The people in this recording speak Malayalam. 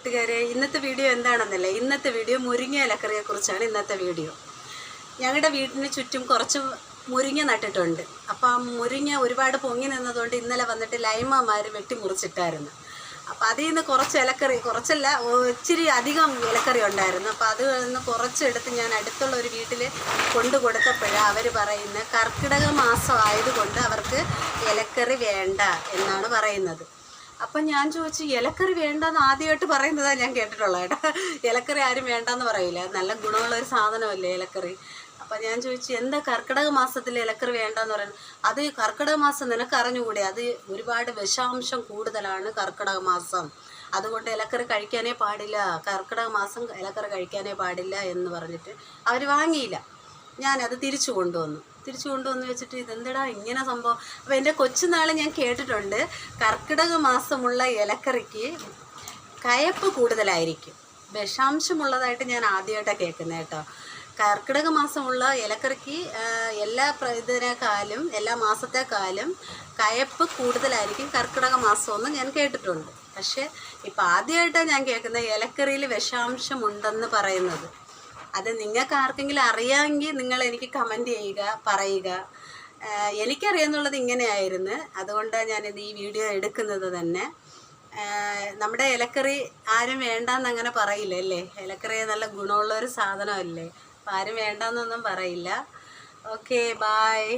കൂട്ടുകാരെ ഇന്നത്തെ വീഡിയോ എന്താണെന്നല്ലേ? ഇന്നത്തെ വീഡിയോ മുരിങ്ങ ഇലക്കറിയെ കുറിച്ചാണ് ഇന്നത്തെ വീഡിയോ. ഞങ്ങളുടെ വീടിന് ചുറ്റും കുറച്ച് മുരിങ്ങ നട്ടിട്ടുണ്ട്. അപ്പം ആ മുരിങ്ങ ഒരുപാട് പൊങ്ങി നിന്നതുകൊണ്ട് ഇന്നലെ വന്നിട്ട് ലൈമമാർ വെട്ടി മുറിച്ചിട്ടായിരുന്നു അപ്പം അതിൽ നിന്ന് കുറച്ച് ഇലക്കറി കുറച്ചല്ല ഒത്തിരി അധികം ഇലക്കറി ഉണ്ടായിരുന്നു. അപ്പം അത് നിന്ന് കുറച്ചെടുത്ത് ഞാൻ അടുത്തുള്ള ഒരു വീട്ടിൽ കൊണ്ടു കൊടുത്തപ്പോഴാണ് അവർ പറയുന്നത് കർക്കിടക മാസം ആയതുകൊണ്ട് അവർക്ക് ഇലക്കറി വേണ്ട എന്നാണ് പറയുന്നത്. അപ്പം ഞാൻ ചോദിച്ചു ഇലക്കറി വേണ്ടെന്ന് ആദ്യമായിട്ട് പറയുന്നതാണ് ഞാൻ കേട്ടിട്ടുള്ളത് കേട്ടോ. ഇലക്കറി ആരും വേണ്ടെന്ന് പറയില്ല. നല്ല ഗുണമുള്ള ഒരു സാധനമല്ലേ ഇലക്കറി? അപ്പം ഞാൻ ചോദിച്ചു എന്താ കർക്കിടക മാസത്തിൽ ഇലക്കറി വേണ്ടെന്ന് പറയുന്നത്? അത് കർക്കിടക മാസം നിനക്ക് അറിഞ്ഞുകൂടെ. അത് ഒരുപാട് വിഷാംശം കൂടുതലാണ് കർക്കിടക മാസം. അതുകൊണ്ട് ഇലക്കറി കഴിക്കാനേ പാടില്ല. കർക്കിടക മാസം ഇലക്കറി കഴിക്കാനേ പാടില്ല എന്ന് പറഞ്ഞിട്ട് അവർ വാങ്ങിയില്ല. ഞാനത് തിരിച്ചു കൊണ്ടുവന്നു. തിരിച്ചു കൊണ്ടുവന്ന് വെച്ചിട്ട് ഇതെന്തടാ ഇങ്ങനെ സംഭവം? അപ്പോൾ എന്റെ കൊച്ചുനാൾ ഞാൻ കേട്ടിട്ടുണ്ട് കർക്കിടക മാസമുള്ള ഇലക്കറിക്ക് കയപ്പ് കൂടുതലായിരിക്കും. വിഷാംശമുള്ളതായിട്ട് ഞാൻ ആദ്യമായിട്ടാണ് കേൾക്കുന്നത് കേട്ടോ. കർക്കിടക മാസമുള്ള ഇലക്കറിക്ക് എല്ലാ പ്രതിനേക്കാലും എല്ലാ മാസത്തെക്കാളും കയപ്പ് കൂടുതലായിരിക്കും കർക്കിടക മാസമെന്ന് ഞാൻ കേട്ടിട്ടുണ്ട്. പക്ഷേ ഇപ്പം ആദ്യമായിട്ടാണ് ഞാൻ കേൾക്കുന്നത് ഇലക്കറിയിൽ വിഷാംശമുണ്ടെന്ന് പറയുന്നത്. അത് നിങ്ങൾക്ക് ആർക്കെങ്കിലും അറിയാമെങ്കിൽ നിങ്ങൾ എനിക്ക് കമന്റ് ചെയ്യുക പറയുക. എനിക്കറിയാന്നുള്ളത് ഇങ്ങനെയായിരുന്നു. അതുകൊണ്ടാണ് ഞാനിത് ഈ വീഡിയോ എടുക്കുന്നത് തന്നെ. നമ്മുടെ ഇലക്കറി ആരും വേണ്ടാന്ന് അങ്ങനെ പറയില്ല അല്ലേ? ഇലക്കറി നല്ല ഗുണമുള്ള ഒരു സാധനമല്ലേ? അപ്പം ആരും വേണ്ടാന്നൊന്നും പറയില്ല. Okay bye